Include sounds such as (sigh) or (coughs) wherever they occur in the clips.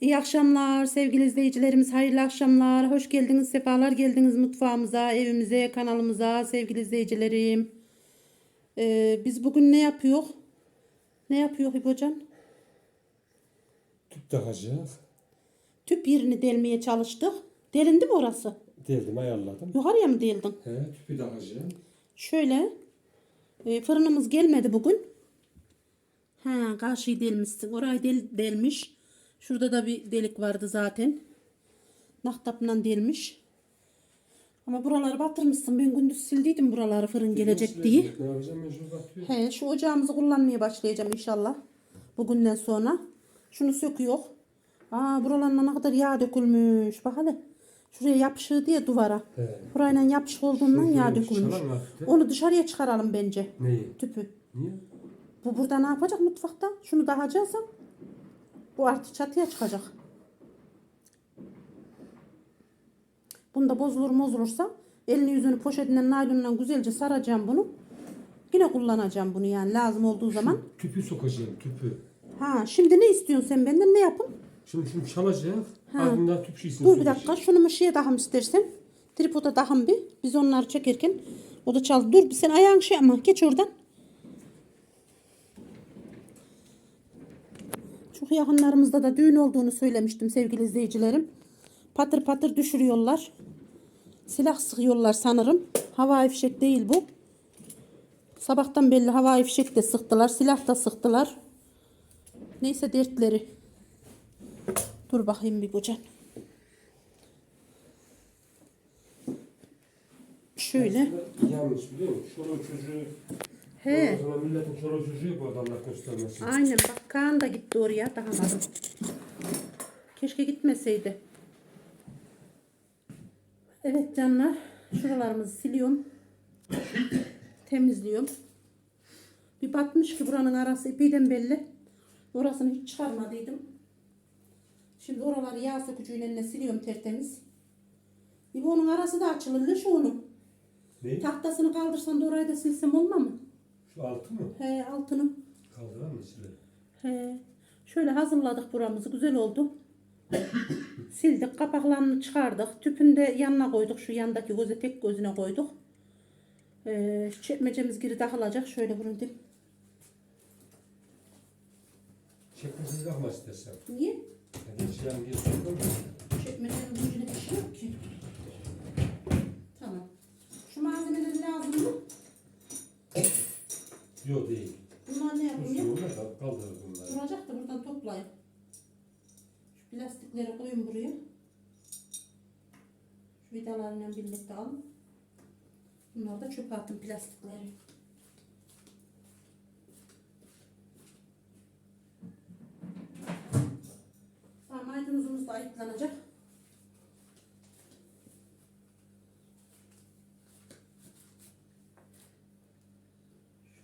İyi akşamlar sevgili izleyicilerimiz. Hayırlı akşamlar. Hoş geldiniz, sefalar geldiniz mutfağımıza, evimize, kanalımıza sevgili izleyicilerim. Ee, biz bugün ne yapıyor? Ne yapıyor İbocan? Tüp takacak. Tüp yerini delmeye çalıştık. Delindi mi orası? Deldim ayarladım. Yukarıya mı deldin? He, tüpü takacağım. Şöyle. e, fırınımız gelmedi bugün. Ha, karşıyı delmişsin. Orayı del, delmiş. Şurada da bir delik vardı zaten. Nahtapla delmiş. Ama buraları batırmışsın. Ben gündüz sildiydim buraları fırın gelecek diye. Ne yapacağım ben şurada atıyorum. He, şu ocağımızı kullanmaya başlayacağım inşallah. Bugünden sonra. Şunu söküyor. Aa buralarına ne kadar yağ dökülmüş. Bak hele. Şuraya yapışığı diye duvara. He. Burayla yapışık olduğundan yağ dökülmüş. hafiften? Onu dışarıya çıkaralım bence. Neyi? Tüpü. Niye? Bu burada ne yapacak mutfakta? Şunu dağacaksan bu artık çatıya çıkacak. Bunda bozulur bozulursa elini yüzünü poşetinden naylonla güzelce saracağım bunu. Yine kullanacağım bunu yani lazım olduğu zaman. Tüpü sokacağım tüpü. Ha şimdi ne istiyorsun sen benden ne yapın? Şimdi şunu çalacak. Ha. Ardından tüp şişini Dur bir dakika şunu mışıya daham istersen. Tripoda daham bir. Biz onları çekerken o da çal. Dur sen ayağın şey ama geç oradan. Çok yakınlarımızda da düğün olduğunu söylemiştim sevgili izleyicilerim. Patır patır düşürüyorlar. Silah sıkıyorlar sanırım. Havai fişek değil bu. Sabahtan belli havai fişek de sıktılar. Silah da sıktılar. Neyse dertleri. Dur bakayım bir kocan. Şöyle. Yanlış biliyor musun? Çoluğu çocuğu. He. Ondan sonra milletin çoluğu çocuğu bu adamlar göstermesin. Aynen bak Kaan da gitti oraya dahamadım. Keşke gitmeseydi. Evet canlar. Şuralarımızı siliyorum. Temizliyorum. Bir batmış ki buranın arası epeyden belli. Orasını hiç çıkarmadıydım. Şimdi oraları yağ sökücüyle eline siliyorum tertemiz. Onun arası da açılır. Şu onun. Ne? Tahtasını kaldırsan da orayı da silsem olma mı? Şu altı mı? He altını. Kaldırar mı size? He. Şöyle hazırladık buramızı. Güzel oldu. (coughs) Sildik. Kapaklarını çıkardık. Tüpünü de yanına koyduk. Şu yandaki göze tek gözüne koyduk. Ee, çekmecemiz geri takılacak. Şöyle bunu diyeyim. Çekmesini takma istersen. Niye? Yani hiç yan bir sokma. Çekmecenin ucuna bir şey yok ki. Tamam. Şu malzemeler lazım mı? Yok değil. Bunlar ne yapıyor? suyu da kaldırır bunları. Duracak da buradan toplayın. Şu plastikleri koyun buraya. Şu vidalarıyla birlikte alın. Bunları da çöpe atın plastikleri. Tamam maydanozumuz da ayıklanacak.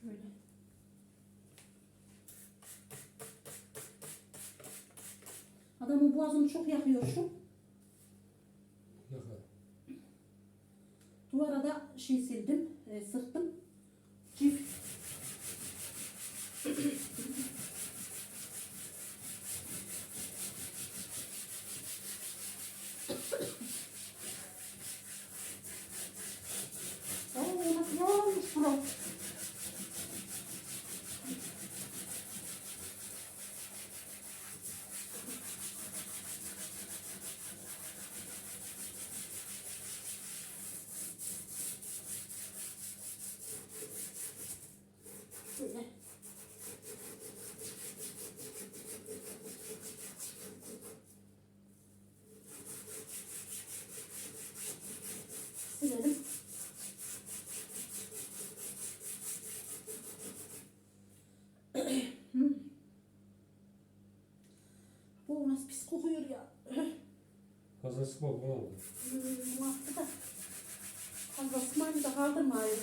Şöyle. Adamın boğazını çok yakıyor şu. Yakar. Duvara da şey sildim, e, sıktım. Cif. Oo, nasıl yağlanmış bura. Şöyle. Silelim. Bu nasıl pis kokuyor ya. Fazla sıkma bu oldu. (laughs) Hmm, hafta da da kaldırmayın.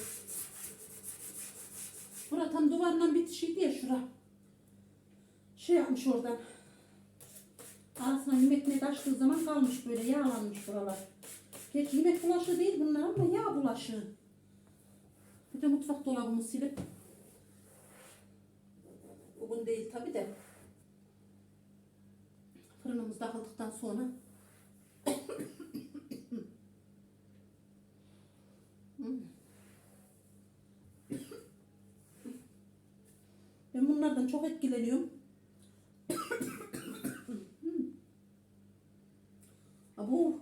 Bura tam duvardan bitişiydi ya şura. Şey yapmış oradan. Arasına yemek taştığı zaman kalmış böyle yağlanmış buralar. Gerçi yemek bulaşığı değil bunlar ama yağ bulaşığı. Bir de mutfak dolabımı silip. Bugün değil tabi de. Fırınımı fırınımız takıldıktan sonra Hmm. Ben bunlardan çok etkileniyorum. Bu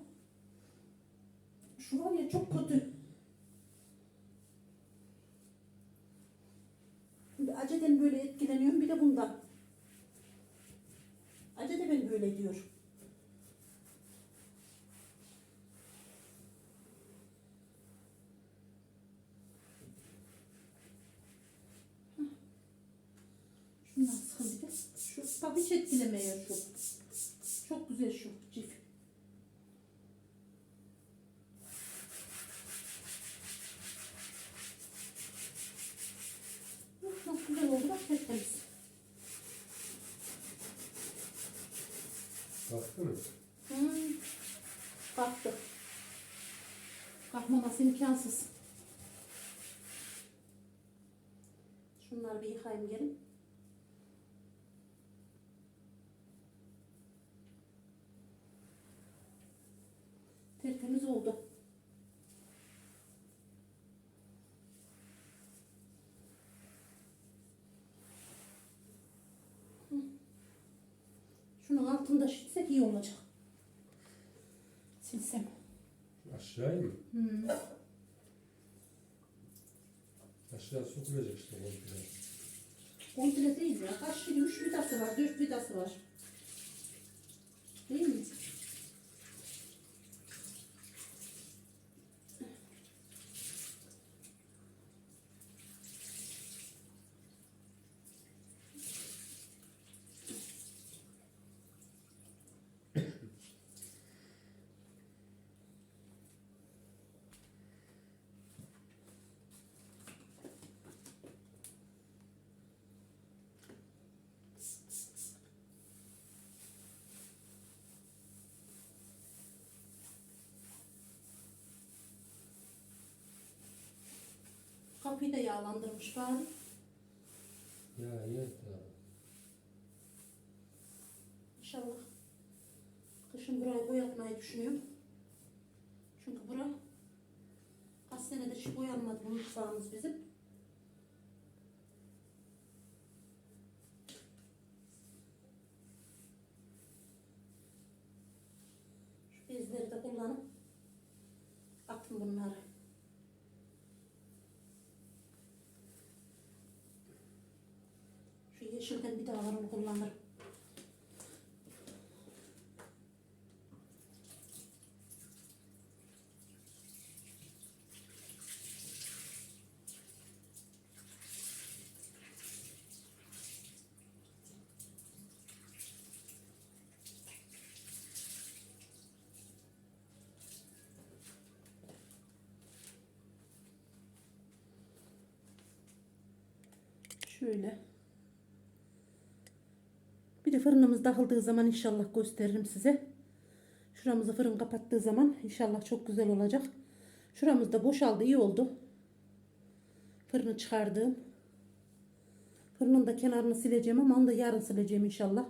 şu var ya çok kötü. Bir aceden böyle etkileniyorum bir de bundan. Acı da beni böyle diyor. Şundan sıkın bir de. Şu bak hiç etkilemiyor şu. Çok güzel şu. Uf, Çok güzel oldu bak tertemiz. Baktı mı? Hmm. Kalktı. Kalkmaması imkansız. Şunları bir yıkayayım gelin. Tertemiz oldu. Hı. Şunun altında şitsek iyi olacak. Silsem. Aşağıya mı? Hmm. Aşağı sokulacak işte komple. Komple değil ya. Kaç kilo? Üç vidası var, dört vidası var. Değil mi? Kapıyı da yağlandırmış bari. Ya evet ya. İnşallah. Kışın burayı boyatmayı düşünüyorum. Çünkü bura kaç senedir hiç boyanmadı bu mutfağımız bizim. Şu bezleri de kullanıp atın bunları. Yeşilden bir daha varını kullanırım. Şöyle. De fırınımız dağıldığı zaman inşallah gösteririm size. Şuramızı fırın kapattığı zaman inşallah çok güzel olacak. Şuramız da boşaldı iyi oldu. Fırını çıkardım. Fırının da kenarını sileceğim ama onu da yarın sileceğim inşallah.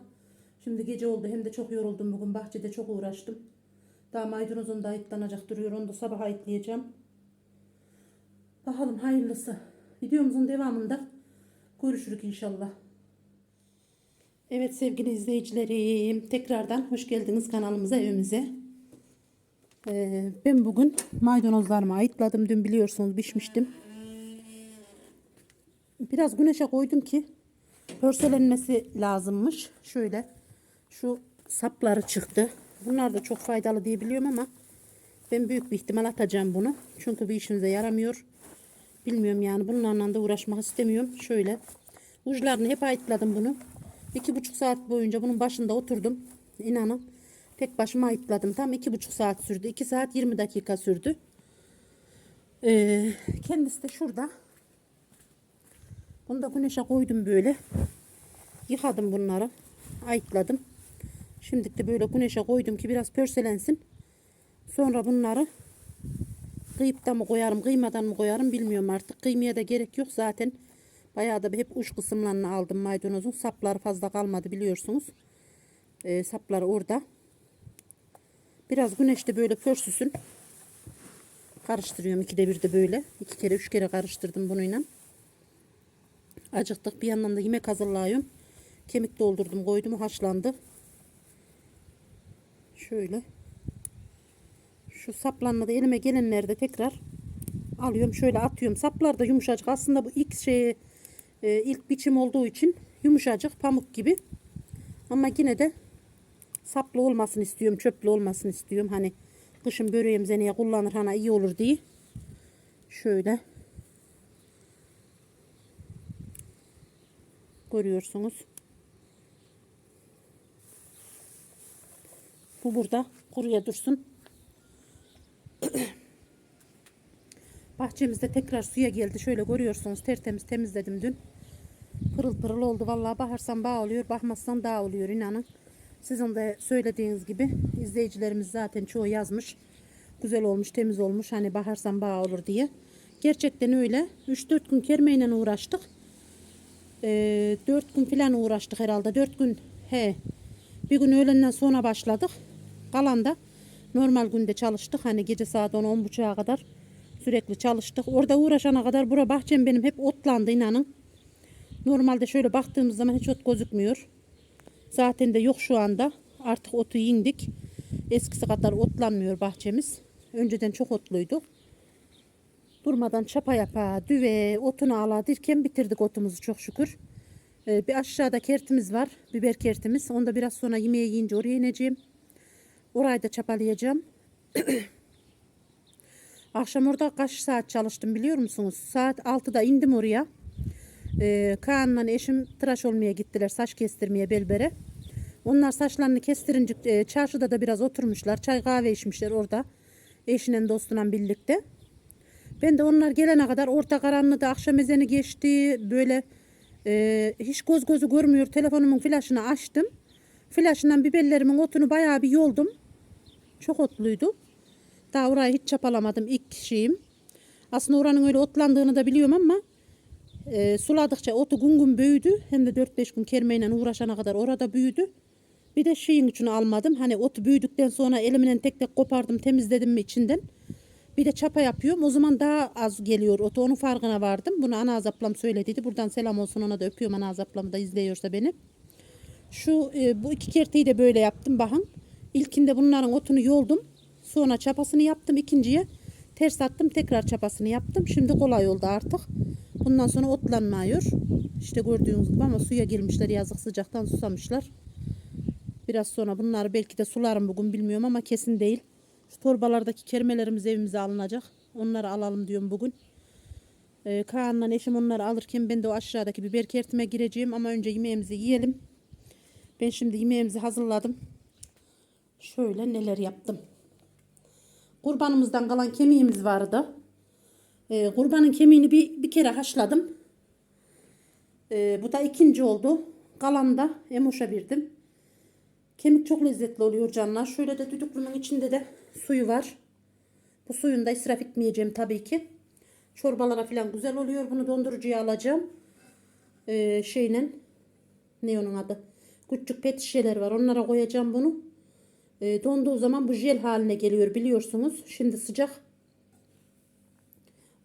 Şimdi gece oldu hem de çok yoruldum bugün bahçede çok uğraştım. Daha maydanozun da ayıtlanacak duruyor onu da sabah ayıtlayacağım. Bakalım hayırlısı. Videomuzun devamında görüşürük inşallah. Evet sevgili izleyicilerim tekrardan hoş geldiniz kanalımıza evimize. Ee, ben bugün maydanozlarımı ayıtladım. Dün biliyorsunuz biçmiştim. Biraz güneşe koydum ki pörselenmesi lazımmış. Şöyle şu sapları çıktı. Bunlar da çok faydalı diye biliyorum ama ben büyük bir ihtimal atacağım bunu. Çünkü bir işimize yaramıyor. Bilmiyorum yani bunlarla da uğraşmak istemiyorum. Şöyle uçlarını hep ayıtladım bunu. İki buçuk saat boyunca bunun başında oturdum. İnanın tek başıma ayıtladım. Tam iki buçuk saat sürdü. İki saat yirmi dakika sürdü. Ee, kendisi de şurada. Bunu da güneşe koydum böyle. Yıkadım bunları. Ayıtladım. Şimdi de böyle güneşe koydum ki biraz pörselensin. Sonra bunları kıyıp da mı koyarım, kıymadan mı koyarım bilmiyorum artık. Kıymaya da gerek yok zaten. Bayağı da hep uç kısımlarını aldım maydanozun. Sapları fazla kalmadı biliyorsunuz. Ee, sapları orada. Biraz güneşte böyle pörsüsün. Karıştırıyorum ikide bir de böyle. iki kere üç kere karıştırdım bununla. Acıktık. Bir yandan da yemek hazırlıyorum. Kemik doldurdum koydum haşlandı. Şöyle. Şu saplanma da elime gelenlerde tekrar alıyorum. Şöyle atıyorum. Saplar da yumuşacık. Aslında bu ilk şey e, ilk biçim olduğu için yumuşacık pamuk gibi. Ama yine de saplı olmasını istiyorum. Çöplü olmasını istiyorum. Hani kışın böreğim zeneye kullanır hani iyi olur diye. Şöyle. Görüyorsunuz. Bu burada kuruya dursun. (clears throat) Bahçemizde tekrar suya geldi. Şöyle görüyorsunuz tertemiz temizledim dün. Pırıl pırıl oldu. Vallahi baharsan bağ oluyor, bakmazsan dağ oluyor inanın. Sizin de söylediğiniz gibi izleyicilerimiz zaten çoğu yazmış. Güzel olmuş, temiz olmuş. Hani baharsan bağ olur diye. Gerçekten öyle. 3-4 gün kermeyle uğraştık. Ee, 4 gün falan uğraştık herhalde. 4 gün he. Bir gün öğlenden sonra başladık. Kalan da normal günde çalıştık. Hani gece saat 10-10.30'a kadar sürekli çalıştık. Orada uğraşana kadar bura bahçem benim hep otlandı inanın. Normalde şöyle baktığımız zaman hiç ot gözükmüyor. Zaten de yok şu anda. Artık otu yindik. Eskisi kadar otlanmıyor bahçemiz. Önceden çok otluydu. Durmadan çapa yapa, düve, otunu ala derken bitirdik otumuzu çok şükür. Ee, bir aşağıda kertimiz var. Biber kertimiz. Onu da biraz sonra yemeğe yiyince oraya ineceğim. Orayı da çapalayacağım. (clears throat) Akşam orada kaç saat çalıştım biliyor musunuz? Saat 6'da indim oraya. Ee, Kaan'la eşim tıraş olmaya gittiler. Saç kestirmeye belbere. Onlar saçlarını kestirince e, çarşıda da biraz oturmuşlar. Çay kahve içmişler orada. Eşinin dostuyla birlikte. Ben de onlar gelene kadar orta karanlıkta akşam ezeni geçti. Böyle e, hiç göz gözü görmüyor. Telefonumun flaşını açtım. Flaşından biberlerimin otunu bayağı bir yoldum. Çok otluydu. Daha orayı hiç çapalamadım ilk şeyim. Aslında oranın öyle otlandığını da biliyorum ama e, suladıkça otu gün gün büyüdü. Hem de 4-5 gün kermeyle uğraşana kadar orada büyüdü. Bir de şeyin içine almadım. Hani otu büyüdükten sonra elimle tek tek kopardım temizledim mi içinden. Bir de çapa yapıyorum. O zaman daha az geliyor otu. Onun farkına vardım. Bunu ana ablam söylediydi. Buradan selam olsun ona da öpüyorum ana ablamı da izliyorsa beni. Şu e, bu iki kerteyi de böyle yaptım bakın. İlkinde bunların otunu yoldum. Sonra çapasını yaptım ikinciye. Ters attım tekrar çapasını yaptım. Şimdi kolay oldu artık. Bundan sonra otlanmıyor. İşte gördüğünüz gibi ama suya girmişler yazık sıcaktan susamışlar. Biraz sonra bunları belki de sularım bugün bilmiyorum ama kesin değil. Şu torbalardaki kermelerimiz evimize alınacak. Onları alalım diyorum bugün. Ee, Kaan'la eşim onları alırken ben de o aşağıdaki biber kertime gireceğim ama önce yemeğimizi yiyelim. Ben şimdi yemeğimizi hazırladım. Şöyle neler yaptım. Kurbanımızdan kalan kemiğimiz vardı. Ee, kurbanın kemiğini bir, bir kere haşladım. Ee, bu da ikinci oldu. Kalan da emoşa birdim. Kemik çok lezzetli oluyor canlar. Şöyle de düdüklünün içinde de suyu var. Bu suyunu da israf etmeyeceğim tabii ki. Çorbalara falan güzel oluyor. Bunu dondurucuya alacağım. Ee, şeyle ne onun adı? Küçük pet şişeler var. Onlara koyacağım bunu. Ee, donduğu zaman bu jel haline geliyor biliyorsunuz. Şimdi sıcak.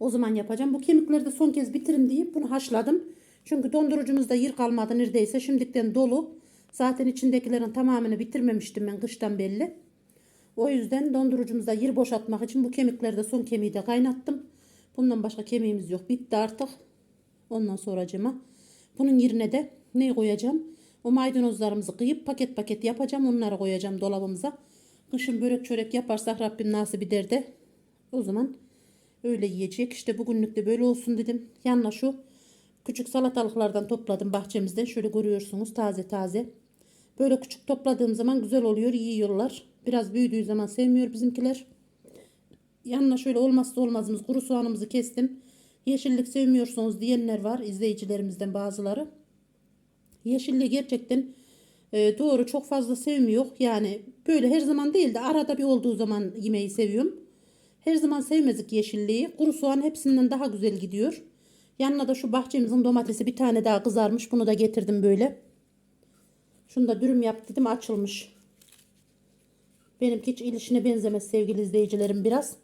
O zaman yapacağım. Bu kemikleri de son kez bitirin diye bunu haşladım. Çünkü dondurucumuzda yer kalmadı neredeyse. Şimdikten dolu. Zaten içindekilerin tamamını bitirmemiştim ben kıştan belli. O yüzden dondurucumuzda yer boşaltmak için bu kemikleri de son kemiği de kaynattım. Bundan başka kemiğimiz yok. Bitti artık. Ondan sonra cema. Bunun yerine de ne koyacağım? O maydanozlarımızı kıyıp paket paket yapacağım. Onları koyacağım dolabımıza. Kışın börek çörek yaparsak Rabbim nasip eder de o zaman öyle yiyecek. İşte bugünlük de böyle olsun dedim. Yanına şu küçük salatalıklardan topladım bahçemizden. Şöyle görüyorsunuz taze taze. Böyle küçük topladığım zaman güzel oluyor. Yiyorlar. Biraz büyüdüğü zaman sevmiyor bizimkiler. Yanına şöyle olmazsa olmazımız kuru soğanımızı kestim. Yeşillik sevmiyorsunuz diyenler var izleyicilerimizden bazıları. Yeşilliği gerçekten e, doğru çok fazla sevmiyor. Yani böyle her zaman değil de arada bir olduğu zaman yemeği seviyorum. Her zaman sevmezik yeşilliği. Kuru soğan hepsinden daha güzel gidiyor. Yanına da şu bahçemizin domatesi bir tane daha kızarmış. Bunu da getirdim böyle. Şunu da dürüm yap dedim açılmış. Benimki hiç ilişine benzemez sevgili izleyicilerim biraz.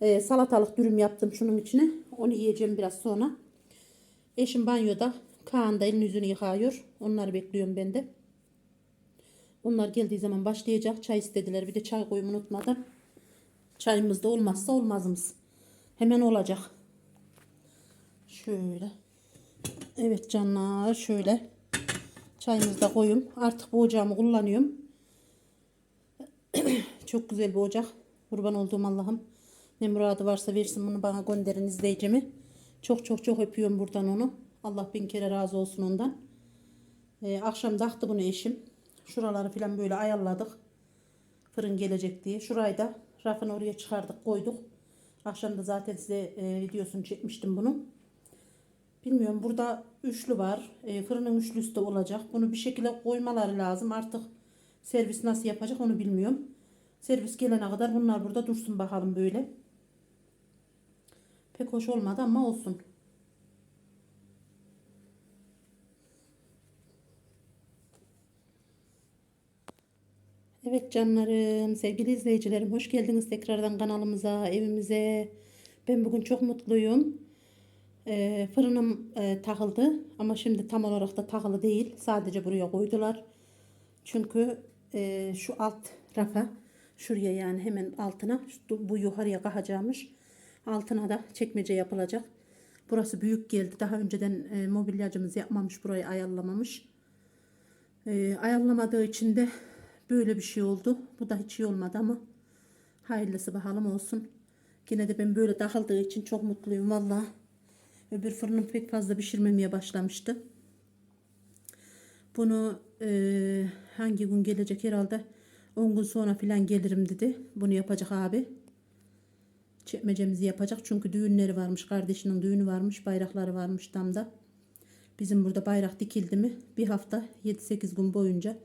Ee, salatalık dürüm yaptım şunun içine. Onu yiyeceğim biraz sonra. Eşim banyoda. Kaan da elini yüzünü yıkıyor. Onları bekliyorum ben de. Onlar geldiği zaman başlayacak. Çay istediler. Bir de çay koyumu unutmadan. Çayımız da olmazsa olmazımız. Hemen olacak. Şöyle. Evet canlar şöyle. Çayımızı da koyayım. Artık bu ocağımı kullanıyorum. (clears throat) Çok güzel bir ocak. Kurban olduğum Allah'ım. Ne muradı varsa versin bunu bana gönderin izleyicimi. Çok çok çok öpüyorum buradan onu. Allah bin kere razı olsun ondan. Ee, akşam taktı bunu eşim. Şuraları falan böyle ayarladık. Fırın gelecek diye. Şurayı da rafın oraya çıkardık koyduk. Akşam da zaten size e, videosunu çekmiştim bunun. Bilmiyorum burada üçlü var. E, fırının üçlüsü de olacak. Bunu bir şekilde koymaları lazım. Artık servis nasıl yapacak onu bilmiyorum. Servis gelene kadar bunlar burada dursun bakalım böyle. Pek hoş olmadı ama olsun. Evet canlarım, sevgili izleyicilerim hoş geldiniz tekrardan kanalımıza, evimize. Ben bugün çok mutluyum. Ee, fırınım e, takıldı ama şimdi tam olarak da takılı değil. Sadece buraya koydular. Çünkü e, şu alt rafa, şuraya yani hemen altına, şu- bu yukarıya kalkacakmış. Altına da çekmece yapılacak. Burası büyük geldi. Daha önceden e, mobilyacımız yapmamış, burayı ayarlamamış. E, ayarlamadığı için de böyle bir şey oldu. Bu da hiç iyi olmadı ama hayırlısı bakalım olsun. Yine de ben böyle takıldığı için çok mutluyum valla. Öbür fırınım pek fazla pişirmemeye başlamıştı. Bunu e, hangi gün gelecek herhalde 10 gün sonra falan gelirim dedi. Bunu yapacak abi. Çekmecemizi yapacak çünkü düğünleri varmış. Kardeşinin düğünü varmış. Bayrakları varmış damda. Bizim burada bayrak dikildi mi bir hafta 7-8 gün boyunca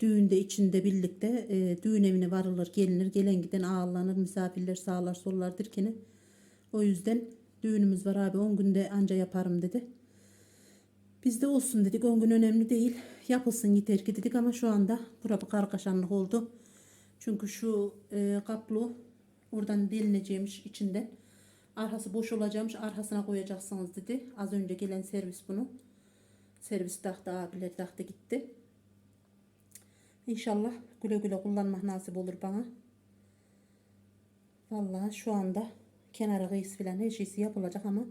düğünde içinde birlikte e, düğün evine varılır gelinir gelen giden ağırlanır misafirler sağlar sollar dirkeni. O yüzden düğünümüz var abi 10 günde anca yaparım dedi. Biz de olsun dedik 10 gün önemli değil yapılsın yeter ki dedik ama şu anda bura bir kargaşanlık oldu. Çünkü şu e, kaplı oradan delineceğimiş içinden. Arkası boş olacakmış arkasına koyacaksınız dedi. Az önce gelen servis bunu. Servis taktı abiler taktı gitti. İnşallah güle güle kullanmak nasip olur bana. Vallahi şu anda kenara kıyısı falan her şeysi yapılacak ama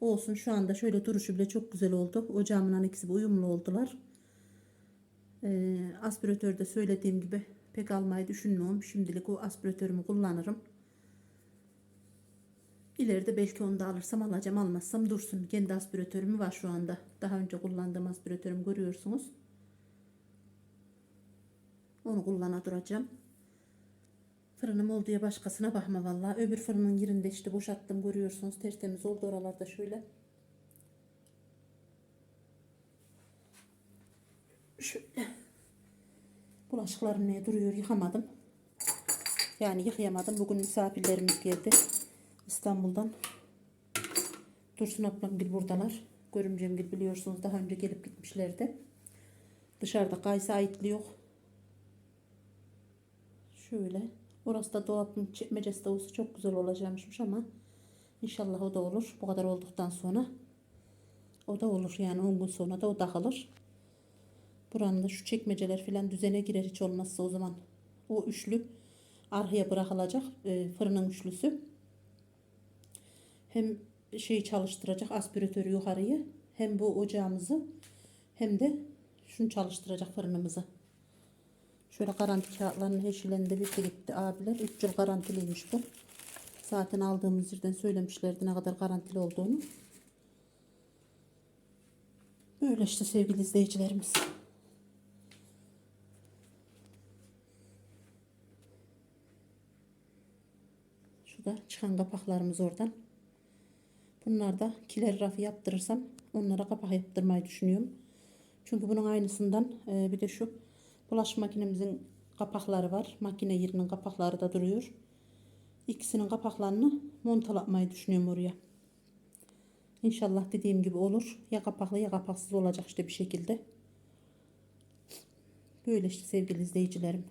olsun şu anda şöyle duruşu bile çok güzel oldu. Ocağımın ikisi bir uyumlu oldular. Ee, aspiratörde söylediğim gibi pek almayı düşünmüyorum. Şimdilik o aspiratörümü kullanırım. İleride belki onu da alırsam alacağım almazsam dursun. Kendi aspiratörüm var şu anda. Daha önce kullandığım aspiratörümü görüyorsunuz. Onu kullana duracağım. Fırınım oldu ya başkasına bakma vallahi. Öbür fırının yerinde işte boşalttım görüyorsunuz. Tertemiz oldu oralarda şöyle. Şöyle. Bulaşıklarım neye duruyor yıkamadım. Yani yıkayamadım. Bugün misafirlerimiz geldi. İstanbul'dan. Dursun ablam gül buradalar. Görümcem gül biliyorsunuz daha önce gelip gitmişlerdi. Dışarıda kayısı ayıtlı yok. Şöyle. Orası da dolabın çekmecesi de olsa çok güzel olacakmış ama inşallah o da olur. Bu kadar olduktan sonra o da olur. Yani 10 gün sonra da o takılır. Buranın da şu çekmeceler falan düzene girer hiç olmazsa o zaman. O üçlü arkaya bırakılacak. e, fırının üçlüsü. Hem şeyi çalıştıracak aspiratörü yukarıyı. Hem bu ocağımızı hem de şunu çalıştıracak fırınımızı. Şöyle garanti kağıtlarının her şeylerini de birlikte gitti abiler. 3 yıl garantiliymiş bu. Zaten aldığımız yerden söylemişlerdi ne kadar garantili olduğunu. Böyle işte sevgili izleyicilerimiz. Şu da çıkan kapaklarımız oradan. Bunlar da kiler rafı yaptırırsam onlara kapak yaptırmayı düşünüyorum. Çünkü bunun aynısından e, bir de şu bulaşık makinemizin kapakları var. Makine yerinin kapakları da duruyor. İkisinin kapaklarını montalatmayı düşünüyorum oraya. İnşallah dediğim gibi olur. Ya kapaklı ya kapaksız olacak işte bir şekilde. Böyle işte sevgili izleyicilerim.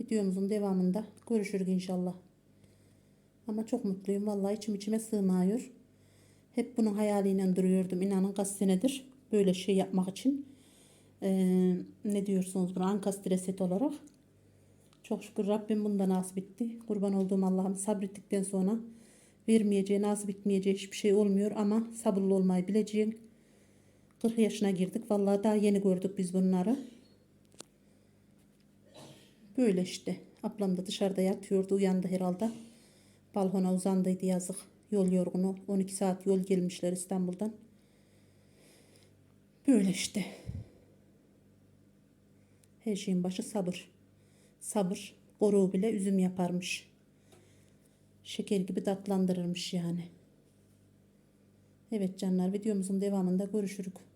Videomuzun devamında görüşürüz inşallah. Ama çok mutluyum. Vallahi içim içime sığmıyor. Hep bunun hayaliyle duruyordum. İnanın kaç senedir böyle şey yapmak için. Ee, ne diyorsunuz buna? Ankastre set olarak. Çok şükür Rabbim bundan nasip etti. Kurban olduğum Allah'ım sabrettikten sonra vermeyeceği, nasip etmeyeceği hiçbir şey olmuyor ama sabırlı olmayı bileceğim. 40 yaşına girdik. Vallahi daha yeni gördük biz bunları. Böyle işte. Ablam da dışarıda yatıyordu. Uyandı herhalde. Balkona uzandıydı yazık. Yol yorgunu. 12 saat yol gelmişler İstanbul'dan. Böyle işte. Her şeyin başı sabır. Sabır. Koruğu bile üzüm yaparmış. Şeker gibi tatlandırırmış yani. Evet canlar videomuzun devamında görüşürük.